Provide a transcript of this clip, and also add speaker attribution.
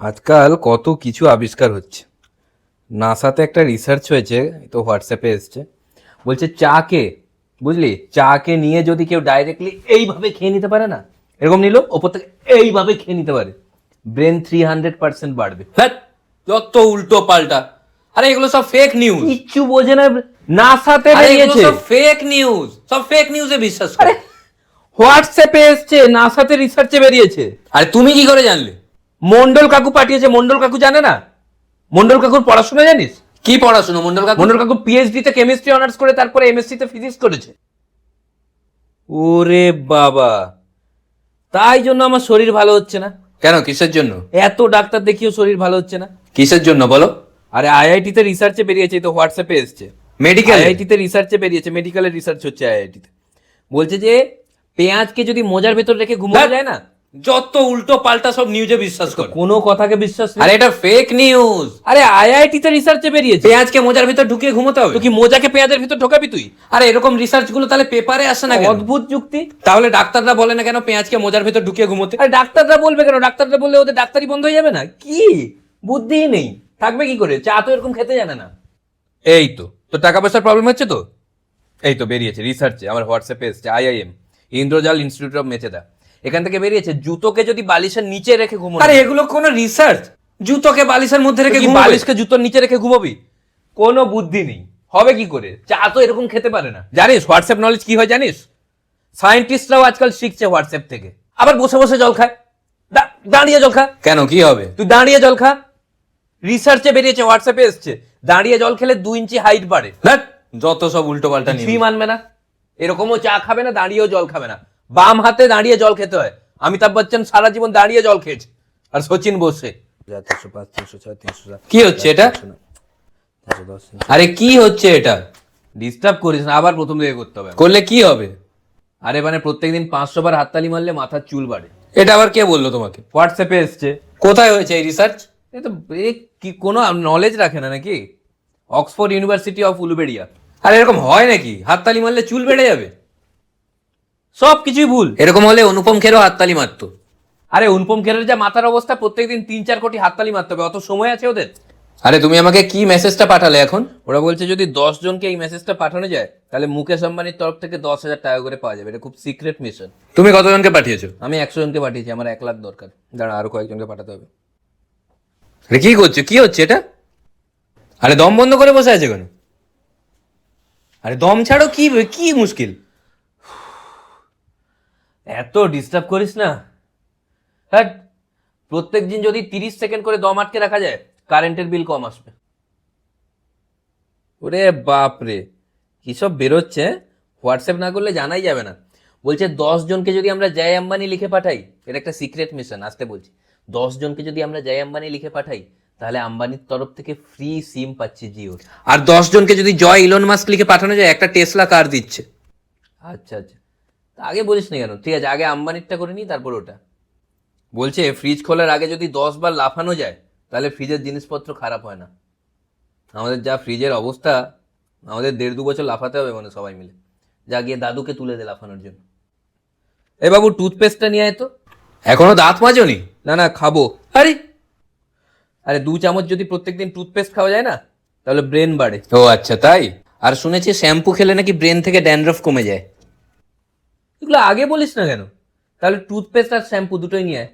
Speaker 1: আজকাল কত কিছু আবিষ্কার হচ্ছে। নাসাতে একটা রিসার্চ হয়েছে তো হোয়াটসঅ্যাপে এসছে। বলছে চাকে বুঝলি? চাকে নিয়ে যদি কেউ ডাইরেক্টলি এইভাবে খেয়ে নিতে পারে না এরকম নিল ওপর থেকে এইভাবে খেয়ে নিতে পারে। ব্রেন থ্রি হান্ড্রেড পার্সেন্ট বাড়বে।
Speaker 2: হ্যাঁ যত উল্টো পাল্টা। আরে এগুলো সব ফেক নিউজ
Speaker 1: কিচ্ছু বোঝে না নাসাতে বেরিয়েছে।
Speaker 2: সব ফেক নিউজ সব ফেক নিউজে বিশ্বাস করে।
Speaker 1: হোয়াটসঅ্যাপে এসছে নাসাতে রিসার্চে বেরিয়েছে।
Speaker 2: আরে তুমি কি করে জানলে?
Speaker 1: মন্ডল কাকু পাঠিয়েছে মন্ডল কাকু জানে না? মন্ডল কাকুর পড়াশোনা জানিস?
Speaker 2: কি পড়াশোনা? মন্ডল কাকু?
Speaker 1: মন্ডল কাকু পিএইচডি তে কেমিস্ট্রি অনার্স করে তারপরে এমএসসি তে ফিজিক্স করেছে। ওরে বাবা। তাই জন্য আমার শরীর ভালো হচ্ছে না।
Speaker 2: কেন? কিসের জন্য?
Speaker 1: এত ডাক্তার দেখিও শরীর ভালো হচ্ছে না।
Speaker 2: কিসের জন্য বলো?
Speaker 1: আরে আইআইটি তে রিসার্চে বেরিয়েছে তো হোয়াটসঅ্যাপে এসছে।
Speaker 2: মেডিকেল
Speaker 1: আইআইটি তে রিসার্চে বেরিয়েছে মেডিকেলের রিসার্চ হচ্ছে আইআইটি তে। বলছে যে পেঁয়াজকে যদি মোজার ভেতর রেখে ঘুমানো। যায় না?
Speaker 2: যত উল্টো পাল্টা সব নিউজে বিশ্বাস করে।
Speaker 1: কোনো কথাকে বিশ্বাস
Speaker 2: আরে এটা ফেক নিউজ
Speaker 1: আরে আইআইটি তে রিসার্চে বেরিয়েছে।
Speaker 2: পেঁয়াজকে মোজার ভিতর ঢুকিয়ে ঘুমোতে হবে।
Speaker 1: তো কি মোজাকে পেঁয়াজের ভিতর ঢোকাবি তুই?
Speaker 2: আরে এরকম রিসার্চগুলো তাহলে পেপারে আসে না কেন?
Speaker 1: অদ্ভুত যুক্তি।
Speaker 2: তাহলে ডাক্তাররা বলে না কেন পেঁয়াজকে মোজার ভিতর ঢুকিয়ে ঘুমোতে?
Speaker 1: আরে ডাক্তাররা বলবে কেন? ডাক্তাররা বললে ওদের ডাক্তারি বন্ধ হয়ে যাবে না? কি? বুদ্ধিই নেই। থাকবে কি করে? চা তো এরকম খেতে জানে না। এই তো। তো টাকা পয়সার প্রবলেম হচ্ছে তো? এই তো বেরিয়েছে রিসার্চে আমার হোয়াটসঅ্যাপে এসছে IIM Indrajal institute of Mecheda এখান থেকে বেরিয়েছে। জুতোকে যদি বালিশের নিচে রেখে ঘুমো
Speaker 2: আরে এগুলো কোনো রিসার্চ জুতোকে বালিশের মধ্যে রেখে
Speaker 1: কি
Speaker 2: ঘুমাবে?
Speaker 1: বালিশকে জুতোর নিচে রেখে ঘুমাবি? কোনো বুদ্ধি নেই। হবে কি করে? চা তো এরকম খেতে পারে না। জানিস হোয়াটসঅ্যাপ নলেজ কি হয় জানিস? সায়েন্টিস্টরাও আজকাল শিখছে হোয়াটসঅ্যাপ থেকে। আবার বসে বসে জল খায়। দাঁড়িয়ে জল খা।
Speaker 2: কেন কি হবে?
Speaker 1: তুই দাঁড়িয়ে জল খা। রিসার্চে বেরিয়েছে হোয়াটসঅ্যাপে এসছে। দাঁড়িয়ে জল খেলে দুই ইঞ্চি হাইট বাড়ে।
Speaker 2: যত সব উল্টো পাল্টা নিউজ।
Speaker 1: মানবে না। এরকমও চা খাবে না দাঁড়িয়েও জল খাবে না। বাম হাতে দাঁড়িয়ে জল খেতে হয়। অমিতাভ বচ্চন সারা জীবন দাঁড়িয়ে জল খেয়েছে। আর সচিন বসে।
Speaker 2: কি হচ্ছে এটা? আরে কি হচ্ছে এটা?
Speaker 1: ডিস্টার্ব করিস না আবার প্রথম থেকে করতে হবে।
Speaker 2: করলে কি হবে?
Speaker 1: আরে মানে প্রত্যেকদিন পাঁচশো বার হাততালি মারলে মাথার চুল বাড়ে।
Speaker 2: এটা আবার কে বলল তোমাকে?
Speaker 1: হোয়াটসঅ্যাপে এসছে।
Speaker 2: কোথায় হয়েছে এই রিসার্চ
Speaker 1: এ তো এ কি কোনো নলেজ রাখে না নাকি? অক্সফোর্ড ইউনিভার্সিটি অফ উলুবেড়িয়া
Speaker 2: আর এরকম হয় নাকি? হাততালি মারলে চুল বেড়ে যাবে।
Speaker 1: সব কিছুই ভুল।
Speaker 2: এরকম হলে অনুপম খেরও হাততালি মারতো।
Speaker 1: আরে অনুপম খেরের যা মাথার অবস্থা প্রত্যেকদিন তিন চার কোটি হাততালি মারতে হবে। অত সময় আছে ওদের?
Speaker 2: আরে তুমি আমাকে কি মেসেজটা পাঠালে এখন?
Speaker 1: ওরা বলছে যদি দশ জনকে এই মেসেজটা পাঠানো যায় তাহলে মুকেশ আম্বানির তরফ থেকে দশ হাজার টাকা করে পাওয়া যাবে। এটা খুব সিক্রেট মিশন
Speaker 2: তুমি কতজনকে পাঠিয়েছো?
Speaker 1: আমি একশো জনকে পাঠিয়েছি আমার এক লাখ দরকার। দাঁড়া আরও কয়েকজনকে পাঠাতে হবে।
Speaker 2: আরে কি করছ? কি হচ্ছে এটা? আরে দম বন্ধ করে বসে আছে কেন? আরে দম ছাড়ো কি কি মুশকিল?
Speaker 1: এত ডিস্টার্ব করিস না। হ্যাঁ প্রত্যেক দিন যদি তিরিশ সেকেন্ড করে দম আটকে রাখা যায় কারেন্টের বিল কম আসবে। ওরে বাপ রে কি সব বেরোচ্ছে হোয়াটসঅ্যাপ না করলে জানাই যাবে না। বলছে, দশ জনকে যদি আমরা জয় আম্বানি লিখে পাঠাই, এটা একটা সিক্রেট মিশন আসতে বলছি। দশ জনকে যদি আমরা জয় আম্বানি লিখে পাঠাই, তাহলে আম্বানির তরফ থেকে ফ্রি সিম পাচ্ছি জিওর
Speaker 2: আর দশ জনকে যদি জয় ইলন মাস্ক লিখে পাঠানো যায়, একটা টেসলা কার দিচ্ছে।
Speaker 1: আচ্ছা আচ্ছা। আগে বলিস না কেন? ঠিক আছে, আগে আম্বানিরটা করে নিই, তারপর ওটা। বলছে ফ্রিজ খোলার আগে যদি দশ বার লাফানো যায়, তাহলে ফ্রিজের জিনিসপত্র খারাপ হয় না। আমাদের যা ফ্রিজের অবস্থা, আমাদের দেড় দু বছর লাফাতে হবে মানে সবাই মিলে। যা গিয়ে দাদুকে তুলে দে লাফানোর জন্য। এ বাবু টুথপেস্টটা নিয়ে আয় তো।
Speaker 2: এখনও দাঁত মাজনি?
Speaker 1: না না, খাব। আরে! আরে, দু চামচ যদি প্রত্যেকদিন টুথপেস্ট খাওয়া যায় না, তাহলে ব্রেন বাড়ে।
Speaker 2: ও আচ্ছা তাই? আর শুনেছি, শ্যাম্পু খেলে নাকি ব্রেন থেকে ড্যান্ড্রফ কমে যায়।
Speaker 1: এগুলো আগে বলিস না কেন? তাহলে টুথপেস্ট আর শ্যাম্পু দুটোই নিয়ে আয়।